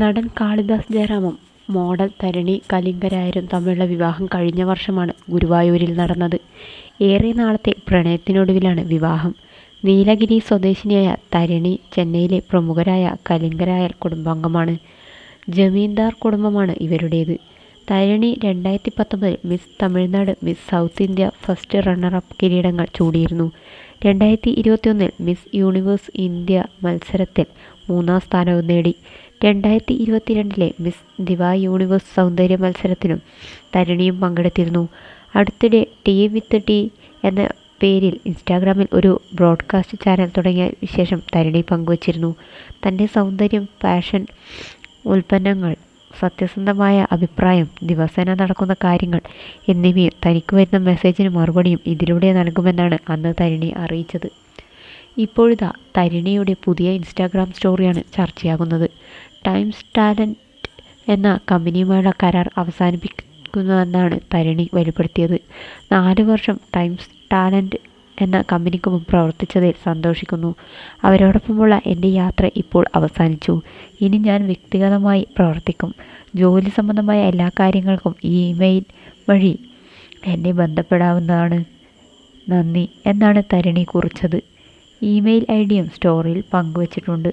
നടൻ കാളിദാസ് ജയറാമും മോഡൽ തരണി കലിംഗരായരും തമ്മിലുള്ള വിവാഹം കഴിഞ്ഞ വർഷമാണ് ഗുരുവായൂരിൽ നടന്നത്. ഏറെ നാളത്തെ പ്രണയത്തിനൊടുവിലാണ് വിവാഹം. നീലഗിരി സ്വദേശിനിയായ തരണി ചെന്നൈയിലെ പ്രമുഖരായ കലിംഗരായർ കുടുംബാംഗമാണ്. ജമീന്ദാർ കുടുംബമാണ് ഇവരുടേത്. തരണി രണ്ടായിരത്തി പത്തൊമ്പതിൽ miss Tamil Nadu miss south India first runner up കിരീടങ്ങൾ ചൂടിയിരുന്നു. രണ്ടായിരത്തി ഇരുപത്തിയൊന്നിൽ മിസ് യൂണിവേഴ്സ് ഇന്ത്യ മത്സരത്തിൽ മൂന്നാം സ്ഥാനവും നേടി. രണ്ടായിരത്തി ഇരുപത്തിരണ്ടിലെ മിസ് ദിവ യൂണിവേഴ്സ് സൗന്ദര്യ മത്സരത്തിനും തരണിയും പങ്കെടുത്തിരുന്നു. അടുത്തിടെ ടി വിത്ത് ടി എന്ന പേരിൽ ഇൻസ്റ്റാഗ്രാമിൽ ഒരു ബ്രോഡ്കാസ്റ്റ് ചാനൽ തുടങ്ങിയ വിശേഷം തരണി പങ്കുവച്ചിരുന്നു. തന്റെ സൗന്ദര്യം ഫാഷൻ ഉൽപ്പന്നങ്ങൾ സത്യസന്ധമായ അഭിപ്രായം ദിവസേന നടക്കുന്ന കാര്യങ്ങൾ എന്നിവയും തനിക്ക് വരുന്ന മെസ്സേജിന് മറുപടിയും ഇതിലൂടെ നൽകുമെന്നാണ് അന്ന് തരിണി അറിയിച്ചത്. ഇപ്പോഴിതാ തരിണിയുടെ പുതിയ ഇൻസ്റ്റാഗ്രാം സ്റ്റോറിയാണ് ചർച്ചയാകുന്നത്. ടൈംസ് ടാലന്റ് എന്ന കമ്പനിയുമായുള്ള കരാർ അവസാനിപ്പിക്കുന്നുവെന്നാണ് തരിണി വെളിപ്പെടുത്തിയത്. നാല് വർഷം ടൈംസ് ടാലന്റ് എന്ന കമ്പനിക്കൊപ്പം പ്രവർത്തിച്ചതിൽ സന്തോഷിക്കുന്നു. അവരോടൊപ്പമുള്ള എന്റെ യാത്ര ഇപ്പോൾ അവസാനിച്ചു. ഇനി ഞാൻ വ്യക്തിഗതമായി പ്രവർത്തിക്കും. ജോലി സംബന്ധമായ എല്ലാ കാര്യങ്ങൾക്കും ഇമെയിൽ വഴി എന്നെ ബന്ധപ്പെടാവുന്നതാണ്. നന്ദി എന്നാണ് തരിണി കുറിച്ചത്. ഇമെയിൽ ഐ ഡിയും സ്റ്റോറിയിൽ പങ്കുവച്ചിട്ടുണ്ട്.